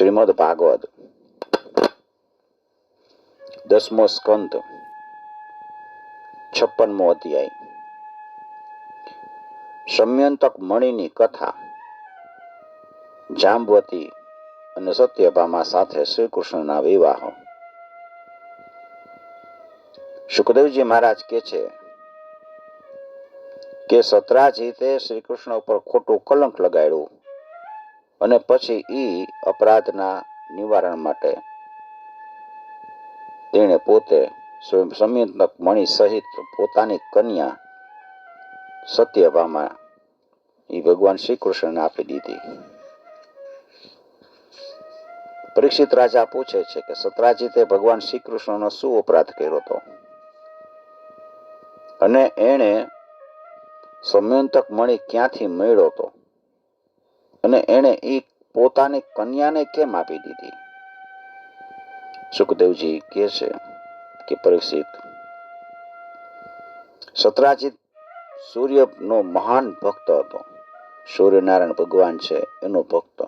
શ્રીમદ ભાગવત દસમો સ્કંદ છપ્પનમો અધ્યાય સમયંતક મણિની કથા જાંબવતી અને સત્યભામા સાથે શ્રીકૃષ્ણના વિવાહ સુખદેવજી મહારાજ કે છે કે સતરાજીતે શ્રીકૃષ્ણ ઉપર ખોટું કલંક લગાડ્યું અને પછી એ અપરાધના નિવારણ માટે તેણે પોતે સંયંતક મણિ સહિત પોતાની કન્યા સત્યભામાં એ ભગવાન શ્રી કૃષ્ણને આપી દીધી. પરીક્ષિત રાજા પૂછે છે કે સતરાજીતે ભગવાન શ્રી કૃષ્ણનો શું અપરાધ કર્યો હતો? અને એણે સમયંતક મણિ ક્યાંથી મેળ્યો હતો? અને એણે એ પોતાની કન્યાને કેમ આપી દીધી? સુખદેવજી કહે છે કે પરીક્ષિત, સતરાજીત સૂર્યનો મહાન ભક્ત હતો. સૂર્યનારાયણ ભગવાન છે એનો ભક્ત.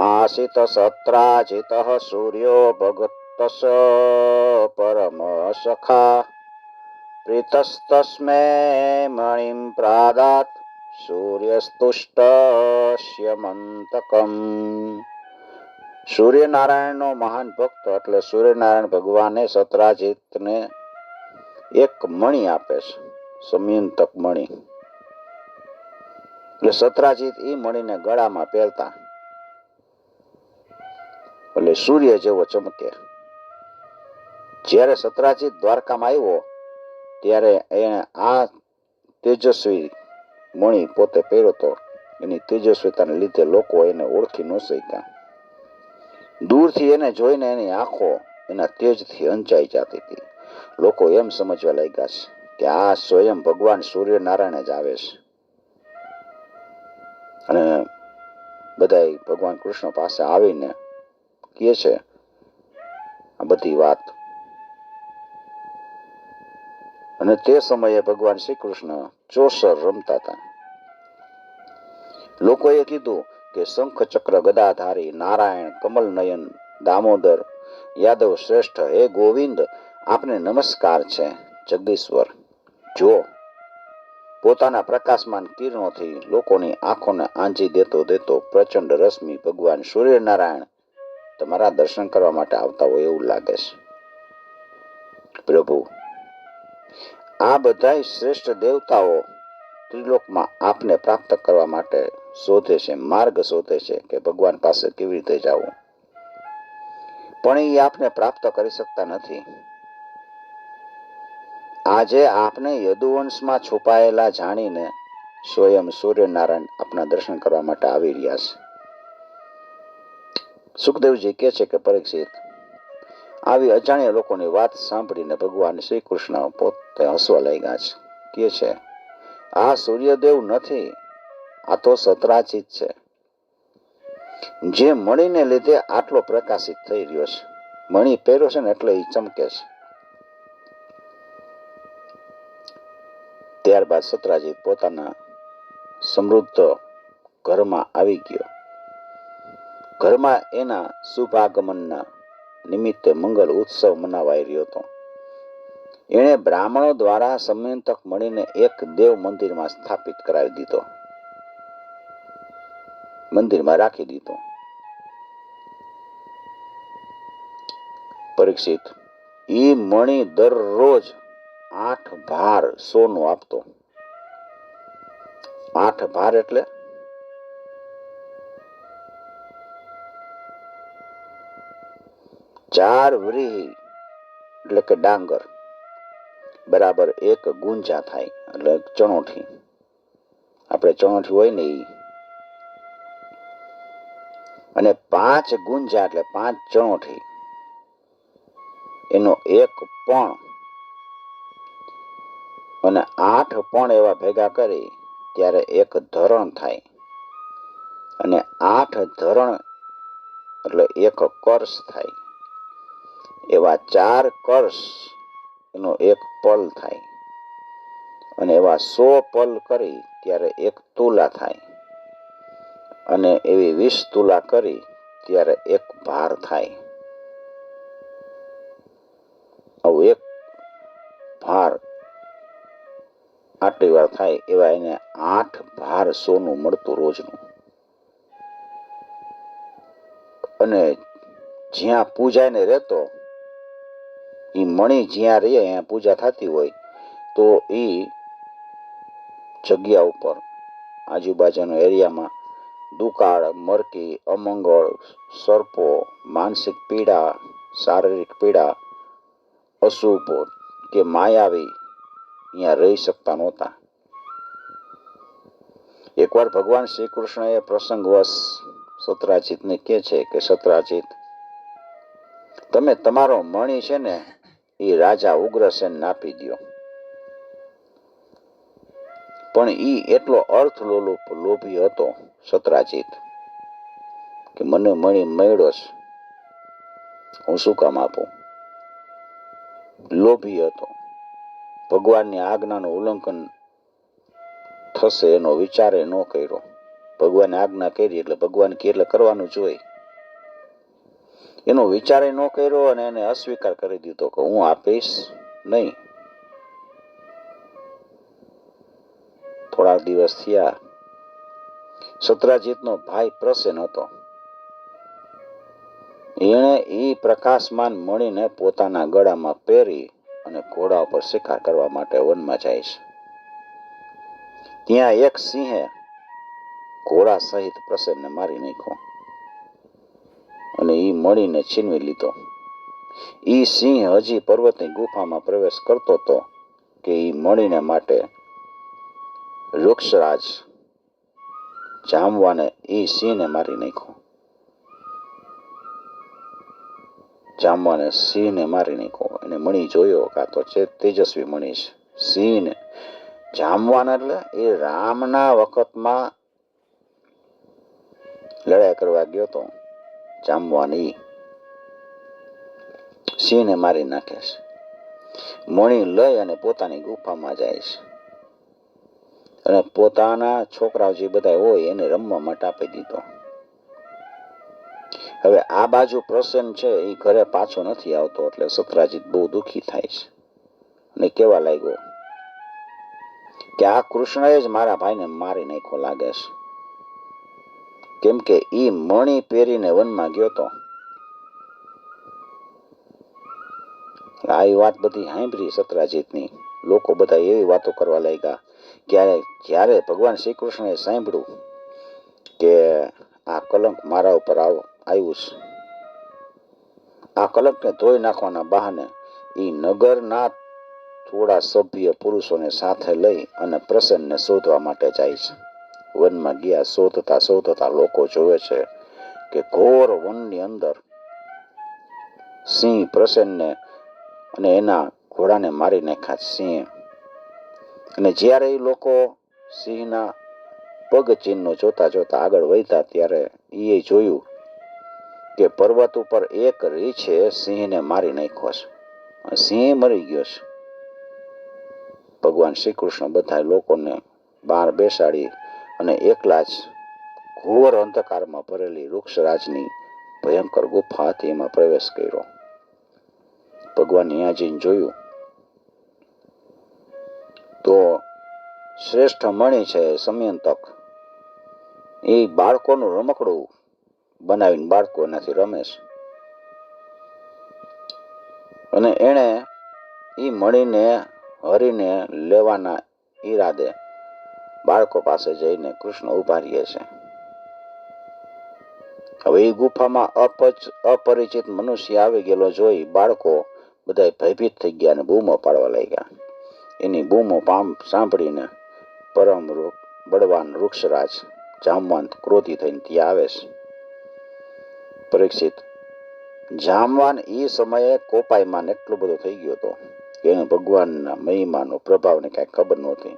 આસિત સત્રાજિત સૂર્યો ભગત પરમ સખા, પ્રીતસ્તસ્મે મણિમ પ્રાદાત. સૂર્યસ્તુષ્ટસ્ય મંતકમ સૂર્યનારાયણનો મહાન ભક્ત એટલે સૂર્યનારાયણ ભગવાને સતરાજીતને એક મણિ આપે છે, સમયંતક મણિ. એટલે સતરાજીત એ મણીને ગળામાં પહેરતા. એટલે સૂર્ય જેવો ચમકે. જ્યારે સતરાજીત દ્વારકામાં આવ્યો, ત્યારે એને આ તેજસ્વી મણિ પોતે પહેર્યો હતો એની તેજસ્વીતાને લીધે લોકો એને ઓળખી ન શક્યા. દૂરથી એને જોઈને એની આંખો એના તેજથી અંચાઈ જતી હતી. લોકો એમ સમજવા લાગ્યા છે કે આ સ્વયં ભગવાન સૂર્યનારાયણ જ આવે છે. અને બધા ભગવાન કૃષ્ણ પાસે આવીને કહે છે આ બધી વાત. અને તે સમયે ભગવાન શ્રી કૃષ્ણ ચોસર રમતા હતા. લોકોએ કીધું કે શંખ ચક્ર ગદાધારી નારાયણ કમલ નયન દામોદર યાદવ શ્રેષ્ઠ હે ગોવિંદ, આપને નમસ્કાર છે, જગદીશ્વર. જો પોતાના પ્રકાશમાન કિરણોથી લોકોની આંખોને આંજી દેતો દેતો પ્રચંડ રશ્મિ ભગવાન સૂર્યનારાયણ તમારા દર્શન કરવા માટે આવતા હોય એવું લાગે છે. પ્રભુ, આ બધા શ્રેષ્ઠ દેવતાઓ ત્રિલોકમાં આપને પ્રાપ્ત કરવા માટે શોધે છે, માર્ગ શોધે છે કે ભગવાન પાસે કેવી રીતે જવું. પણ એ આપને પ્રાપ્ત કરી શકતા નથી. આજે આપને યદુવંશમાં છુપાયેલા જાણીને સ્વયં સૂર્યનારાયણ આપના દર્શન કરવા માટે આવી રહ્યા છે. સુખદેવજી કહે છે કે પરીક્ષિત, આવી અજાણ્યા લોકોની વાત સાંભળીને ભગવાન શ્રી કૃષ્ણ પોતે હસવા લાગ્યા છે. કે છે, આ સૂર્યદેવ નથી આ તો સતરાચિત છે. જે મણીને લીધે આટલો પ્રકાશિત થઈ રહ્યો છે. મણી પહેર્યો છે ને એટલે એ ચમકે છે. ત્યારબાદ સતરાજીત પોતાના સમૃદ્ધ ઘરમાં આવી ગયો. ઘરમાં એના શુભાગમનના નિમિત્તે મંગલ ઉત્સવ મનાવાઈ રહ્યો હતો. એણે બ્રાહ્મણો દ્વારા સમયંતક મળીને એક દેવ મંદિરમાં સ્થાપિત કરાવી દીધો. મંદિરમાં રાખી દીધો. પરીક્ષિત એ મણી દરરોજ આઠ ભાર સોનું આપતો. આઠ ભાર એટલે? ચાર વ્રીહી, એટલે કે ડાંગર. બરાબર એક ગુંજા થાય, એટલે ચણોઠી. આપણે ચણોઠી હોય ને ઈ. અને પાંચ ગુંજા એટલે પાંચ ચણોઠી એનો એક પણ. અને આઠ પણ એવા ભેગા કરી, ત્યારે એક ધરણ થાય. અને આઠ ધરણ એટલે એક કર્ષ થાય. એવા ચાર કર્ષ એનો એક પલ થાય. અને એવા સો પલ કરી, ત્યારે એક તુલા થાય. અને એવી વીસ તુલા કરી ત્યારે એક ભાર થાય. આવું એક ભાર આટલી વાર થાય એવા એને આઠ ભાર સોનું મળતું રોજનું. અને જ્યાં પૂજાને રહેતો એ મણી જ્યાં રહે ત્યાં પૂજા થતી હોય, તો એ જગ્યા ઉપર આજુબાજુના એરિયામાં દુકાળ, મરકી, અમંગળ, સર્પો, માનસિક પીડા, શારીરિક પીડા, અશુભ કે માયાવી અહીંયા રહી શકતા નહોતા. એકવાર ભગવાન શ્રી કૃષ્ણએ પ્રસંગવશ સત્રાજીતને કહે છે કે, સત્રાજીત, તમે તમારો મણી છે ને, એ રાજા ઉગ્રસેન આપી દ્યો. પણ ઈ એટલો અર્થ લોલુપ લોભી હતો સત્રાજીત, કે મને મણી મળ્યો હું શું કામ આપું? લોભી હતો. ભગવાનની આજ્ઞાનું ઉલ્લંઘન થશે એનો વિચારે ન કર્યો. ભગવાને આજ્ઞા કરી એટલે ભગવાન કે એટલે કરવાનું જોઈ એનો વિચારે ન કર્યો અને એને અસ્વીકાર કરી દીધો કે હું આપીશ નહીં. થોડા દિવસ થયા સત્રાજીતનો ભાઈ પ્રસેન હતો. એણે એ પ્રકાશમાન મણીને પોતાના ગળામાં પહેરી અને ઘોડા ઉપર શિકાર કરવા માટે વનમાં જાય છે. ત્યાં એક સિંહે ઘોડા સહિત પ્રસન્નને મારી નાખ્યો અને એ મણીને છીનવી લીધો. ઈ સિંહ હજી પર્વતની ગુફામાં પ્રવેશ કરતો હતો કે એ મણીને માટે વૃક્ષરાજ જામવાને એ સિંહને મારી નાખ્યો. જામવાને સિંહને મારી નાખ્યો. એને મણી જોયો કા તો છે તેજસ્વી મણી છે સિંહને જામવાન એટલે એ રામના વખતમાં લડાઈ કરવા ગયો તો જામવાની સિંહને મારી નાખે છે. મણી લઈ અને પોતાની ગુફામાં જાય છે. અને પોતાના છોકરાઓ જે બધા હોય એને રમવા માટે આપી દીધો. હવે આ બાજુ પ્રસન્ન છે, એ ઘરે પાછો નથી આવતો, એટલે સત્રાજીત બહુ દુઃખી થાય છે. અને કેવા લાગ્યો? કે આ કૃષ્ણએ જ મારા ભાઈને મારી નાખ્યો લાગે છે. કેમ કે એ મણી પહેરીને વનમાં ગયો તો. આ વાત બધી સાંભળી સત્રાજીતની. લોકો બધા એવી વાતો કરવા લાગ્યા ક્યારે જ્યારે ભગવાન શ્રી કૃષ્ણએ સાંભળ્યું કે આ કલંક મારા ઉપર આવ, આવ્યું છે, આ કલંકને ધોઈ નાખવાના બહાને એ નગરના થોડા સભ્ય પુરુષોને સાથે લઈ અને પ્રસન્નને શોધવા માટે જાય છે. વનમાં ગયા, શોધતા શોધતા લોકો જોવે છે કે ઘોર વનની અંદર સિંહ પ્રસન્નને અને એના ઘોડાને મારી નાખ્યા સિંહ અને જ્યારે એ લોકો સિંહના પગ ચિહ્નો જોતા જોતા આગળ વધતા ત્યારે એ જોયું કે પર્વત ઉપર એક રીછે સિંહને મારી નાખ્યો છે. સિંહ મરી ગયો છે. ભગવાન શ્રી કૃષ્ણ બધા લોકોને બહાર બેસાડી અને એકલા જ ઘોર અંધકારમાં ભરેલી વૃક્ષરાજની ભયંકર ગુફા હતી એમાં પ્રવેશ કર્યો. ભગવાન અહીંયા જોયું તો શ્રેષ્ઠ મણી છે સમયંતક. એ બાળકોનું રમકડું બનાવીને બાળકો એનાથી રમેશ અને એણે એ મણીને હરીને લેવાના ઈરાદે બાળકો પાસે જઈને કૃષ્ણ ઊભા રહીએ છે. હવે એ ગુફામાં અપચ અપરિચિત મનુષ્ય આવી ગયેલો જોઈ બાળકો બધા ભયભીત થઈ ગયા અને બૂમો પાડવા લાગ્યા. એની બૂમો પામ સાંભળીને પરમ બળવાન વૃક્ષરાજ જામવાન ક્રોધી થઈને ત્યાં આવે છે. પરીક્ષિત, જામવાન એ સમયે કોપાઈમાં ને એટલો બધો થઈ ગયો હતો કે એને ભગવાનના મહિમાનો પ્રભાવને કાંઈ ખબર નહોતી.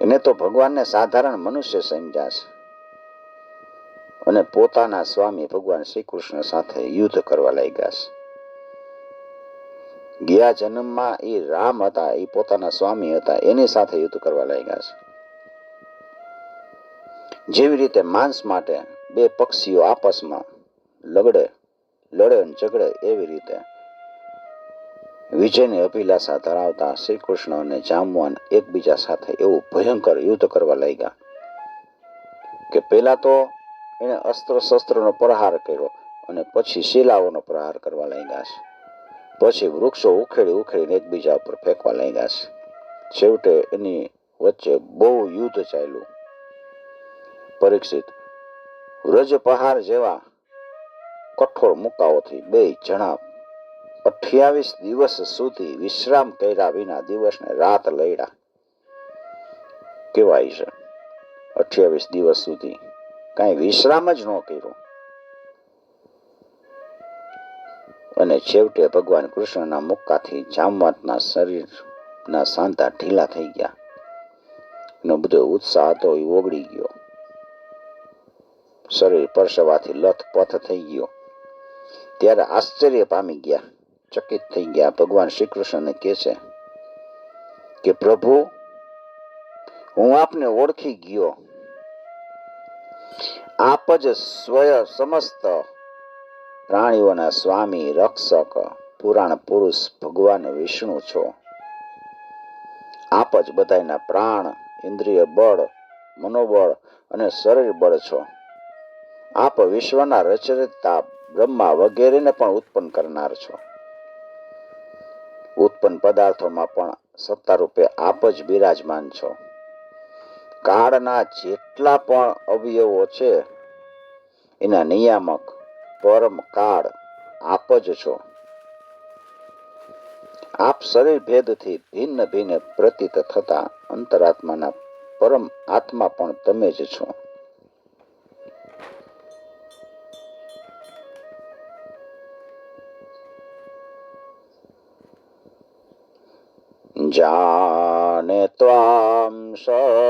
એને તો ભગવાનને સાધારણ મનુષ્ય સમજ્યા અને પોતાના સ્વામી ભગવાન શ્રી કૃષ્ણ સાથે યુદ્ધ કરવા લાગ્યા છે. ગયા જન્મમાં એ રામ હતા એ પોતાના સ્વામી હતા, એની સાથે યુદ્ધ કરવા લાગ્યા છે. જેવી રીતે માંસ માટે બે પક્ષીઓ આપસમાં લગડે, લડે અને ઝઘડે, એવી રીતે વિજયની અભિલાષા ધરાવતા શ્રી કૃષ્ણ અને જામવાન એકબીજા સાથે એવું ભયંકર યુદ્ધ કરવા લાગ્યા કે પહેલા તો એણે અસ્ત્ર શસ્ત્રનો પ્રહાર કર્યો અને પછી શિલાઓનો પ્રહાર કરવા લાગ્યા છે. પછી વૃક્ષો ઉખેડી ઉખેડીને એકબીજા ઉપર ફેંકવા લાગ્યા છે. છેવટે એની વચ્ચે બહુ યુદ્ધ ચાલ્યું. પરીક્ષિત વ્રજ પહાર જેવા કઠોર મુકાઓથી બે જણા અઠ્યાવીસ દિવસ સુધી વિશ્રામ કર્યા વિના દિવસને રાત લડ્યા કેવાય છે, અઠ્યાવીસ દિવસ સુધી કાંઈ વિશ્રામ જ ન કર્યો. અને છેવટે ભગવાન કૃષ્ણના મુક્કાથી જામવંતના શરીરના સાંધા ઢીલા થઈ ગયા. એનો બધો ઉત્સાહ હતો એ ઓગળી ગયો. શરીર પરસવાથી લથપથ થઈ ગયો. ત્યારે આશ્ચર્ય પામી ગયા. ચકિત થઈ ગયા. ભગવાન શ્રી કૃષ્ણને કહે છે કે, પ્રભુ, હું આપને ઓળખી ગયો. આપ જ સ્વય સમસ્ત પ્રાણીઓના સ્વામી રક્ષક, પુરાણ પુરુષ ભગવાન વિષ્ણુ છો. આપ જ બધાના પ્રાણ, ઇન્દ્રિય બળ, મનોબળ અને શરીર બળ છો. આપ વિશ્વના રચયિતા બ્રહ્મા વગેરેને પણ ઉત્પન્ન કરનાર છો. ઉત્પન્ન પદાર્થોમાં પણ સત્તા રૂપે આપ જ બિરાજમાન છો. કાળના જેટલા પણ અવયવો છે, એના નિયામક પરમ કાળ. આપ જ છો. આપ શરીર ભેદથી ભિન્ન ભિન્ન પ્રતીત થતા અંતરાત્માના પરમ આત્મા પણ તમે જ છો. જાને ત્વામ સર્વભૂતાનામ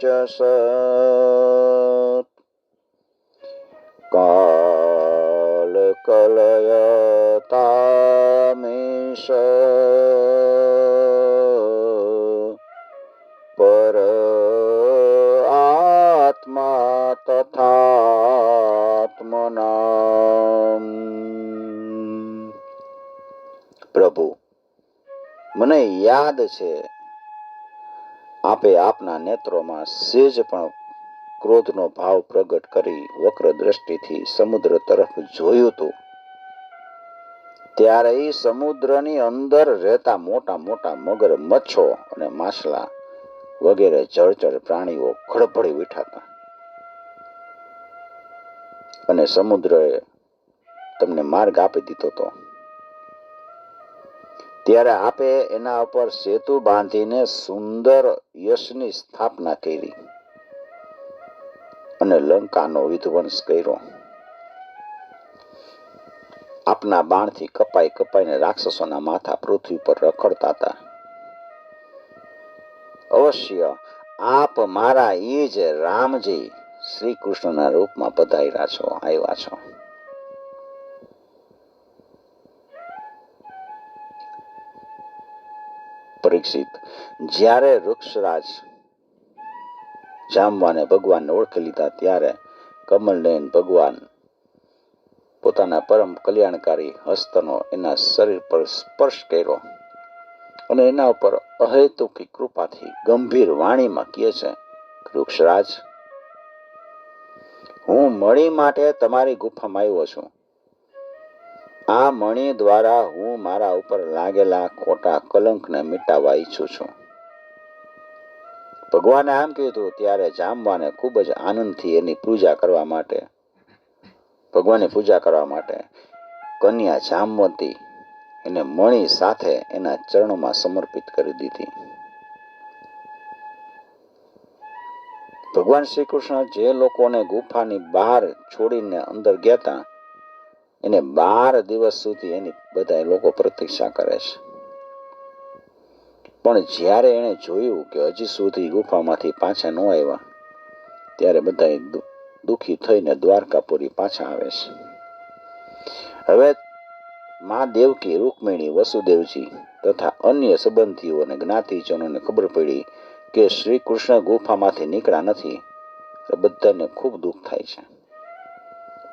સत् કાલકલયતામેશ પર આત્મા તથાત્મના પ્રભુ મને યાદ છે આપે આપના નેત્રોમાં સેજ પણ ક્રોધનો ભાવ પ્રગટ કરી વક્ર દ્રષ્ટિથી સમુદ્ર તરફ જોયું હતું ત્યારે સમુદ્રની અંદર રહેતા મોટા મોટા મગર, મચ્છો અને માછલા વગેરે જળચર પ્રાણીઓ ખડભડી ઉઠાતા અને સમુદ્રએ તમને માર્ગ આપી દીધો હતો ત્યારે આપે એના ઉપર સેતુ બાંધીને સુંદર યશની સ્થાપના કરી અને લંકાનો વિધ્વંસ કર્યો. આપના બાણથી કપાઈ કપાઈને રાક્ષસોના માથા પૃથ્વી પર રખડતા હતા. અવશ્ય, આપ મારા એ જ રામજી શ્રી કૃષ્ણના રૂપમાં પધાર્યા છો, આવ્યા છો. પરીક્ષિત. જ્યારે વૃક્ષરાજ જામવાને ભગવાનને ઓળખી લીધા ત્યારે કમલનયન ભગવાન પોતાના પરમ કલ્યાણકારી હસ્તનો એના શરીર પર સ્પર્શ કર્યો અને એના ઉપર અહેતુકી કૃપાથી ગંભીર વાણીમાં કહે છે, વૃક્ષરાજ, હું મળી માટે તમારી ગુફામાં આવ્યો છું. આ મણી દ્વારા હું મારા ઉપર લાગેલા ખોટા કલંકને મિટાવવા ઈચ્છું છું. ભગવાને આમ કીધું ત્યારે જામવાને ખૂબ જ આનંદથી એની પૂજા કરવા માટે. ભગવાનની પૂજા કરવા માટે કન્યા જામવતી એને મણી સાથે એના ચરણોમાં સમર્પિત કરી દીધી. ભગવાન શ્રી કૃષ્ણ જે લોકોને ગુફાની બહાર છોડીને અંદર ગયા હતા એને બાર દિવસ સુધી એની બધા લોકો પ્રતીક્ષા કરે છે. પણ જ્યારે એણે જોયું કે હજી સુધી ગુફામાંથી પાછા ન આવ્યા, ત્યારે બધા દુઃખી થઈને દ્વારકાપુરી પાછા આવે છે. હવે મા દેવકી રૂકમિણી, વસુદેવજી તથા અન્ય સંબંધીઓ અને જ્ઞાતિજનોને ખબર પડી કે શ્રી કૃષ્ણ ગુફામાંથી નીકળ્યા નથી બધાને ખૂબ દુઃખ થાય છે.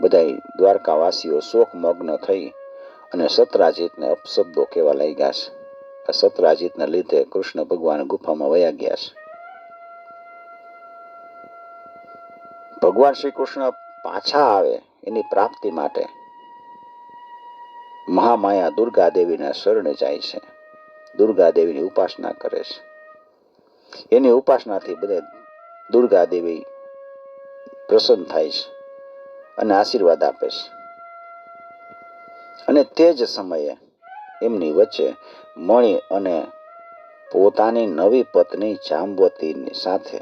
બધા દ્વારકાવાસીઓ શોકમગ્ન થઈ અને સતરાજીતને અપશબ્દો કહેવા લાગ્યા છે. આ સતરાજીતને લીધે કૃષ્ણ ભગવાન ગુફામાં વયા ગયા છે. ભગવાન શ્રી કૃષ્ણ પાછા આવે એની પ્રાપ્તિ માટે મહામાયા દુર્ગા દેવીના શરણે જાય છે. દુર્ગા દેવીની ઉપાસના કરે છે. એની ઉપાસનાથી બધા દુર્ગા દેવી પ્રસન્ન થાય છે. અને આશીર્વાદ આપે છે. અને તે જ સમયે એમની વચ્ચે મણી અને પોતાની નવી પત્ની જાંબવતીની સાથે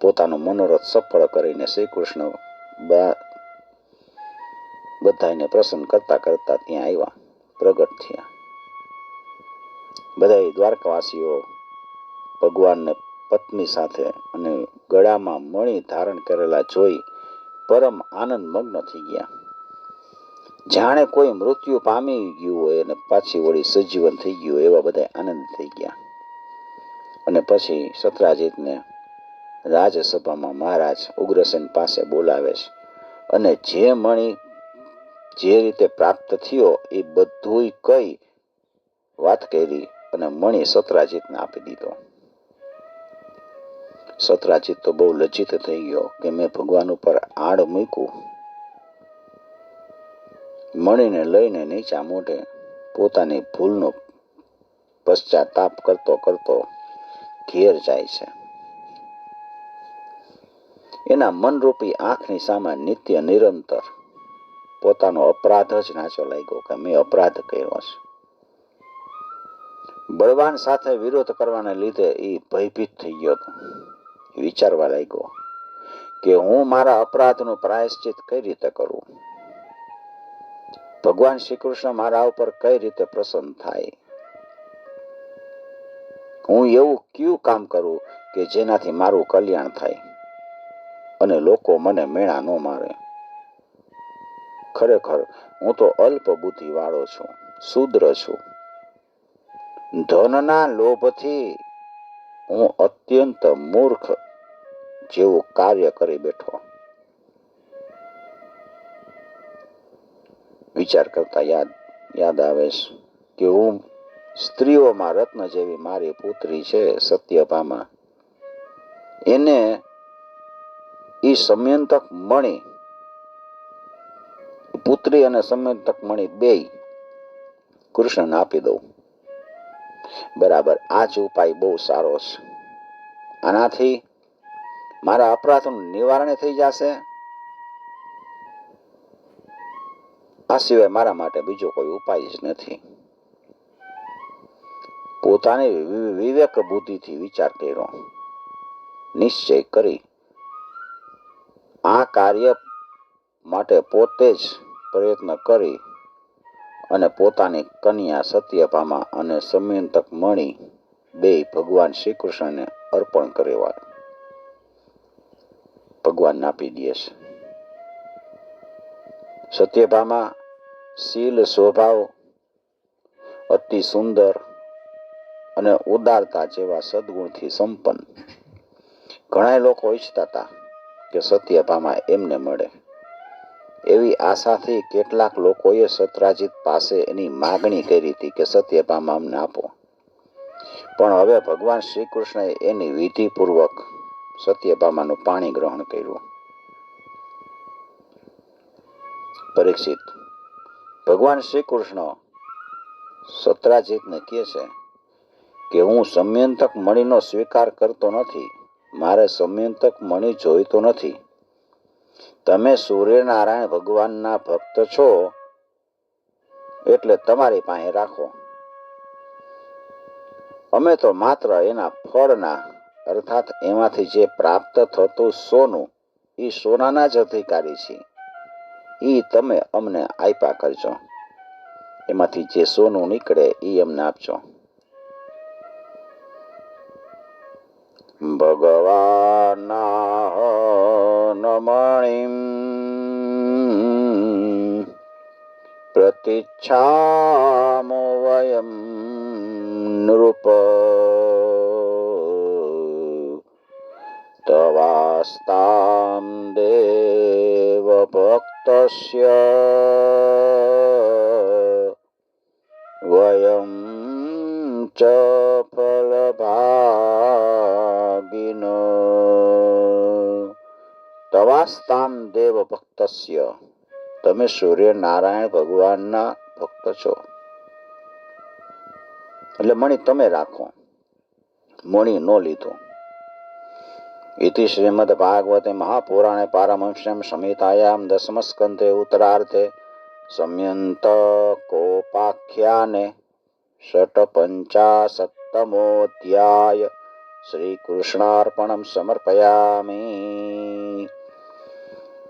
પોતાનો મનોરથ સફળ કરીને શ્રી કૃષ્ણ બધાને પ્રસન્ન કરતા કરતા ત્યાં આવ્યા, પ્રગટ થયા. બધા દ્વારકાવાસીઓ ભગવાનને પત્ની સાથે અને ગળામાં મણી ધારણ કરેલા જોઈ પરમ આનંદ મગ્ન થઈ ગયા. જાણે કોઈ મૃત્યુ પામી ગયું હોય અને પાછી વળી સજીવન થઈ ગયું હોય એવા બધા આનંદ થઈ ગયા. અને પછી સતરાજીતને રાજસભામાં મહારાજ ઉગ્રસેન પાસે બોલાવે છે. અને જે મણી જે રીતે પ્રાપ્ત થયો એ બધું કઈ વાત કરી અને મણી સતરાજીતને આપી દીધો. સતરાજીત તો બહુ લજ્જિત થઈ ગયો કે મેં ભગવાન ઉપર આડ મૂક્યું. મણીને લઈને નીચા મોઢે પોતાની ભૂલનો પશ્ચાતાપ કરતો કરતો ઘેર જાય છે. એના મનરૂપી આંખની સામે નિત્ય નિરંતર પોતાનો અપરાધ જ નાચો લાગ્યો કે મેં અપરાધ કર્યો છે. બળવાન સાથે વિરોધ કરવાને લીધે એ ભયભીત થઈ ગયો હતો. વિચારવા લાગ્યો કે હું મારા અપરાધનું પ્રાયશ્ચિત કઈ રીતે કરું? ભગવાન શ્રી કૃષ્ણ મારા ઉપર કઈ રીતે પ્રસન્ન થાય? હું એવું કયું કામ કરું કે જેનાથી મારું કલ્યાણ થાય અને લોકો મને મેળા ન મારે? ખરેખર, હું તો અલ્પ બુદ્ધિ વાળો છું, શુદ્ર છું. ધનના લોભથી હું અત્યંત મૂર્ખ જેવું કાર્ય કરી બેઠો. વિચાર કરતા યાદ યાદ આવે કે હું સ્ત્રીઓમાં રત્ન જેવી મારી પુત્રી છે સત્યભામા. એને ઈ સમયંતક મણી, પુત્રી અને સમયંતક મણી બે કૃષ્ણને આપી દઉં. બરાબર. આ જ ઉપાય બહુ સારો છે. આનાથી મારા અપરાધનું નિવારણ થઈ જશે. આ સિવાય મારા માટે બીજો કોઈ ઉપાય જ નથી. પોતાની વિવેક બુદ્ધિથી વિચાર કર્યો. નિશ્ચય કરી. આ કાર્ય માટે પોતે જ પ્રયત્ન કરી. અને પોતાની કન્યા સત્યભામા અને સમયંતક મણી બે ભગવાન શ્રી કૃષ્ણને અર્પણ કરેવા ભગવાન આપી દે છે. સત્યભામા શીલ, સ્વભાવ અતિ સુંદર અને ઉદારતા જેવા સદગુણથી સંપન્ન. ઘણા લોકો ઈચ્છતા હતા કે સત્યભામા એમને મળે. એવી આશાથી કેટલાક લોકોએ સત્રાજીત પાસે એની માગણી કરી હતી કે સત્યભામા અમને આપો. પણ હવે ભગવાન શ્રી કૃષ્ણએ એની વિધિપૂર્વક સત્યભામાનું પાણી ગ્રહણ કર્યું. પરીક્ષિત, ભગવાન શ્રી કૃષ્ણ સત્રાજીતને કહે છે કે હું સમયંતક મણીનો સ્વીકાર કરતો નથી, મારે સમયંતક મણી જોઈતો નથી. તમે સૂર્યનારાયણ ભગવાનના ભક્ત છો, એટલે તમારી પાસે રાખો. અમે તો માત્ર એના ફળના, અર્થાત એમાંથી જે પ્રાપ્ત થતું સોનું, એ સોનાના જ અધિકારી છીએ. એ તમે અમને આપ્યા કરજો. એમાંથી જે સોનું નીકળે એ અમને આપજો. ભગવાના નમણીમ પ્રતિચ્છામો વયમ નૃપ तवास्तां દેવ તમે સૂર્યનારાયણ ભગવાનના ભક્ત છો. એટલે મણી તમે રાખો. મણી નો લીધો. ઇતિ શ્રીમદ ભાગવતે મહાપુરાણે પારમંશ્યમ સંહિતાયામ દસમસ્કંધે ઉત્તરાર્થે સંયંત કોપાખ્યાને ષટપંચાશત્તમોऽધ્યાય શ્રીકૃષ્ણાર્પણમ સમર્પયામિ.